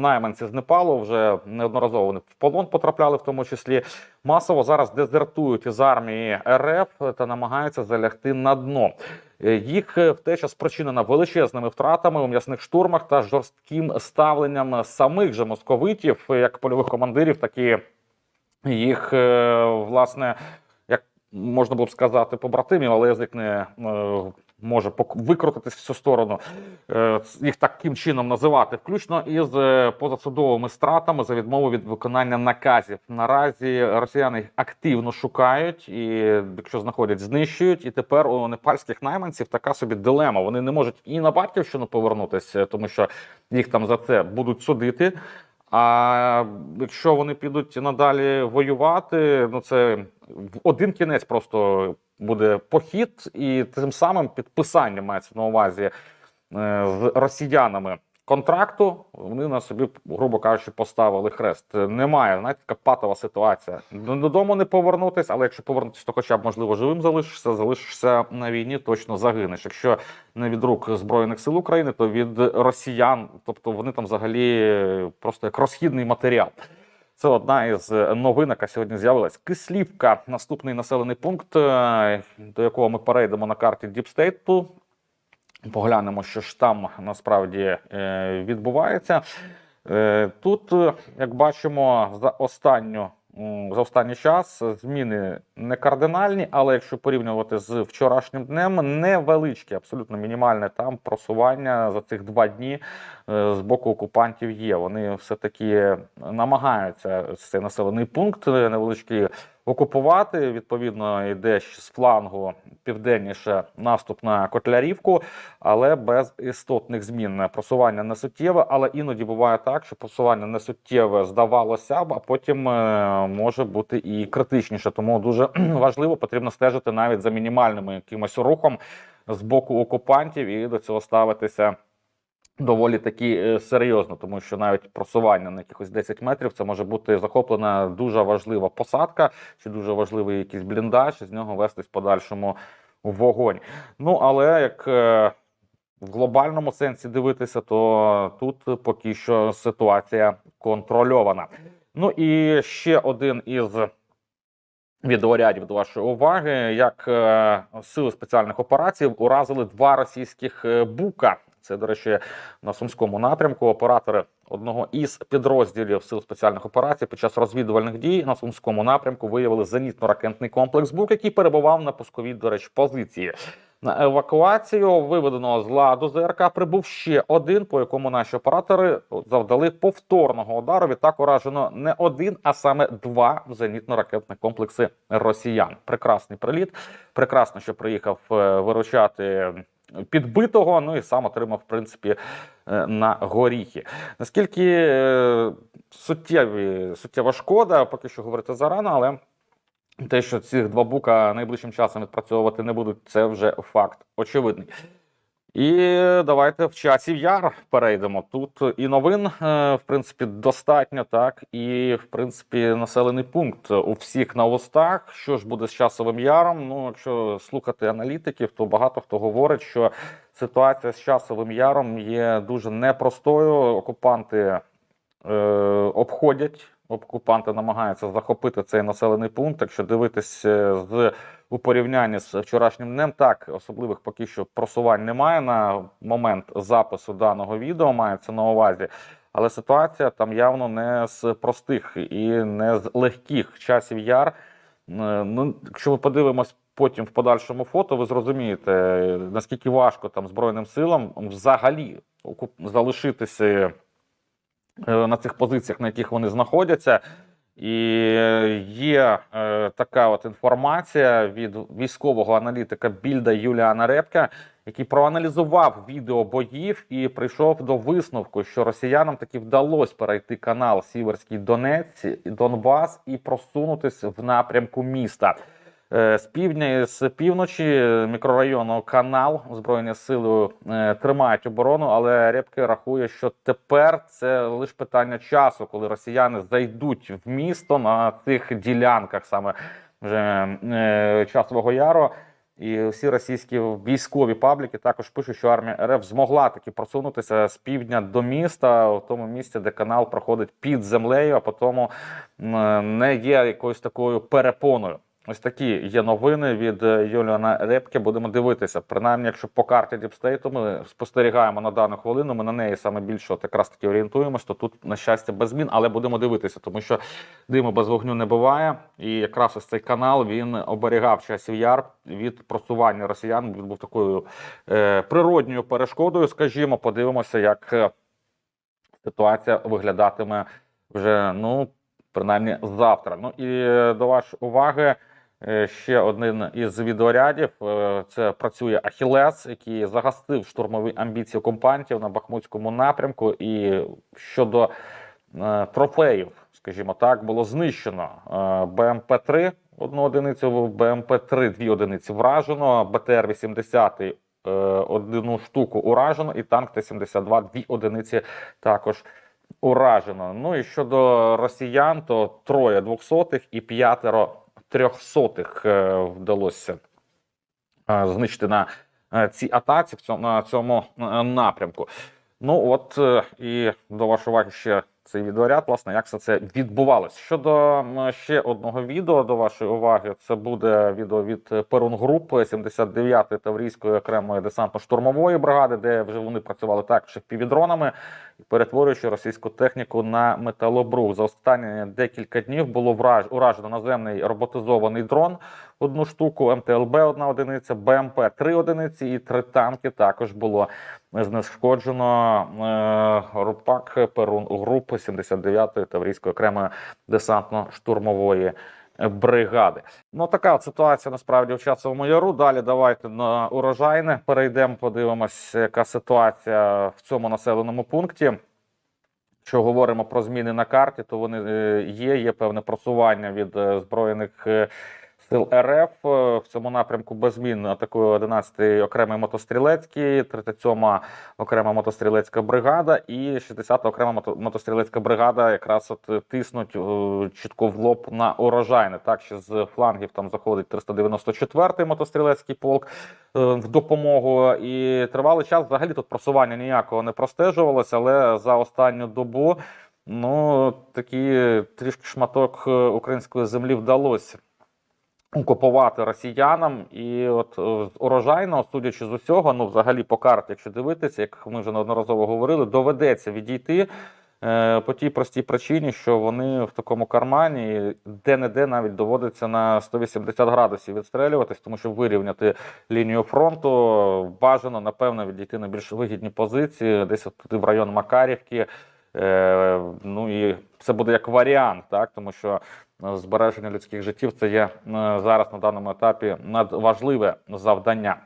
Найманці з Непалу вже неодноразово в полон потрапляли, в тому числі масово зараз дезертують із армії РФ та намагаються залягти на дно. Е, Їх е, втеча спричинена величезними втратами у м'ясних штурмах та жорстким ставленням самих же московитів, як польових командирів, так і їх е, власне, як можна було б сказати, побратимів, але язик не може викрутитись в цю сторону. Е, їх таким чином називати, включно із е, позасудовими стратами за відмову від виконання наказів. Наразі росіяни активно шукають і, якщо знаходять, знищують. І тепер у непальських найманців така собі дилема. Вони не можуть і на батьківщину повернутися, тому що їх там за це будуть судити. А якщо вони підуть надалі воювати, ну це в один кінець просто буде похід, і тим самим підписання мається на увазі е, з росіянами контракту. Вони на собі, грубо кажучи, поставили хрест. Немає, знаєте, така патова ситуація. Додому не повернутись, але якщо повернутися, то хоча б можливо живим залишишся, залишишся на війні, точно загинеш. Якщо не від рук збройних сил України, то від росіян, тобто вони там взагалі просто як розхідний матеріал. Це одна із новин, яка сьогодні з'явилась. Кислівка, наступний населений пункт, е, до якого ми перейдемо на карті Діпстейту. Поглянемо, що ж там насправді е, відбувається. Е, Тут, е, як бачимо, за останню за останній час зміни не кардинальні, але якщо порівнювати з вчорашнім днем, невеличкі, абсолютно мінімальне там просування за цих два дні е, з боку окупантів є. Вони все-таки намагаються цей населений пункт е, невеличкий окупувати. Відповідно, йде з флангу південніше наступ на Котлярівку, але без істотних змін. Просування не суттєве, але іноді буває так, що просування не суттєве здавалося б, а потім е, може бути і критичніше. Тому дуже важливо потрібно стежити навіть за мінімальним якимось рухом з боку окупантів і до цього ставитися. Доволі таки е, серйозно, тому що навіть просування на якихось 10 метрів це може бути захоплена дуже важлива посадка, чи дуже важливий якийсь бліндаж, і з нього вестись подальшому вогонь. Ну але як е, в глобальному сенсі дивитися, то тут поки що ситуація контрольована. Ну і ще один із відеорядів до вашої уваги, як е, сили спеціальних операцій уразили два російських бука. Це, до речі, на сумському напрямку. Оператори одного із підрозділів сил спеціальних операцій під час розвідувальних дій на сумському напрямку виявили зенітно-ракетний комплекс БУК, який перебував на пусковій, до речі, позиції. На евакуацію виведеного з ладу ЗРК прибув ще один, по якому наші оператори завдали повторного удару. Відтак уражено не один, а саме два зенітно-ракетні комплекси росіян. Прекрасний приліт. Прекрасно, що приїхав е, виручати підбитого. Ну і сам отримав, в принципі, е, на горіхи. Наскільки е, суттєві, суттєва шкода, поки що говорити зарано, але те, що ці два бука найближчим часом відпрацьовувати не будуть, це вже факт очевидний. І давайте в часів яр перейдемо. Тут і новин, е, в принципі, достатньо, так, і в принципі населений пункт у всіх на устах. Що ж буде з часовим яром? Ну, якщо слухати аналітиків, то багато хто говорить, що ситуація з часовим яром є дуже непростою. Окупанти е, обходять. Окупанти намагаються захопити цей населений пункт. Якщо дивитись е, з у порівнянні з вчорашнім днем, так особливих поки що просувань немає на момент запису даного відео, мається на увазі. Але ситуація там явно не з простих і не з легких часів яр. Е, Ну, якщо ми подивимось потім в подальшому фото, ви зрозумієте, наскільки важко там Збройним силам взагалі залишитися е, на цих позиціях, на яких вони знаходяться. І є е, така от інформація від військового аналітика Більда Юліана Репка, який проаналізував відео боїв і прийшов до висновку, що росіянам таки вдалося перейти канал Сіверський Донець, і Донбас і просунутися в напрямку міста. Е, З півдня і з півночі мікрорайону канал Збройні сили е, тримають оборону, але Репке рахує, що тепер це лише питання часу, коли росіяни зайдуть в місто на цих ділянках, саме вже е, часового яру. І всі російські військові пабліки також пишуть, що армія РФ змогла таки просунутися з півдня до міста, в тому місці, де канал проходить під землею, а потім не є якоюсь такою перепоною. Ось такі є новини від е, Юліана Репке. Будемо дивитися. Принаймні, якщо по карті Діпстейту ми спостерігаємо на дану хвилину, ми на неї саме більше от якраз таки орієнтуємось, то тут, на щастя, без змін, але будемо дивитися, тому що диму без вогню не буває. І якраз ось цей канал він оберігав часів яр від просування росіян. Він був такою е, природньою перешкодою. Скажімо, подивимося, як е, ситуація виглядатиме вже, ну, принаймні, завтра. Ну і е, до вашої уваги. Е, Ще один із відеорядів е, це працює Ахілес, який загастив штурмові амбіції окупантів на Бахмутському напрямку. І щодо е, трофеїв, скажімо так, було знищено е, БМП-3 одну одиницю, БМП-3 дві одиниці вражено, БТР-80 е, одну штуку уражено, і танк Т-72 дві одиниці також уражено. Ну і щодо росіян, то троє двохсотих і п'ятеро трьохсотих е, вдалося е, знищити на е, цій атаці на цьому напрямку. Ну от і до вашої уваги ще цей відеоряд, власне, як все це відбувалось. Щодо ще одного відео до вашої уваги, це буде відео від Перун Груп 79-ї Таврійської окремої десантно-штурмової бригади, де вже вони працювали також півдронами, перетворюючи російську техніку на металобрух. За останні декілька днів було враж... уражено наземний роботизований дрон одну штуку, МТЛБ одна одиниця, БМП три одиниці і три танки також було знешкоджено е, Рупак Перун групи 79-ї Таврійської окремої десантно-штурмової бригади. Ну така ситуація насправді в часовому яру. Далі давайте на урожайне перейдемо, подивимось, яка ситуація в цьому населеному пункті. Якщо говоримо про зміни на карті, то вони е, є. Є певне просування від е, збройних сил РФ Е, в цьому напрямку без змін атакує 11-й окремий мотострілецький, 37-ма окрема мотострілецька бригада і 60-та окрема мотострілецька бригада якраз от тиснуть е, чітко в лоб на урожайне. Так що з флангів там заходить 394-й мотострілецький полк е, в допомогу. І тривалий час взагалі тут просування ніякого не простежувалося, але за останню добу ну такий трішки шматок української землі вдалося окупувати росіянам. І от е, з урожайного, судячи з усього, ну взагалі по карті, якщо дивитися, як ми вже неодноразово говорили, доведеться відійти. е, По тій простій причині, що вони в такому кармані де-не-де навіть доводиться на 180 градусів відстрелюватись, тому що вирівняти лінію фронту бажано, напевно, відійти на більш вигідні позиції, десь от туди в район Макарівки. Е, ну і це буде як варіант, так тому що збереження людських життів це є е, зараз на даному етапі надважливе завдання.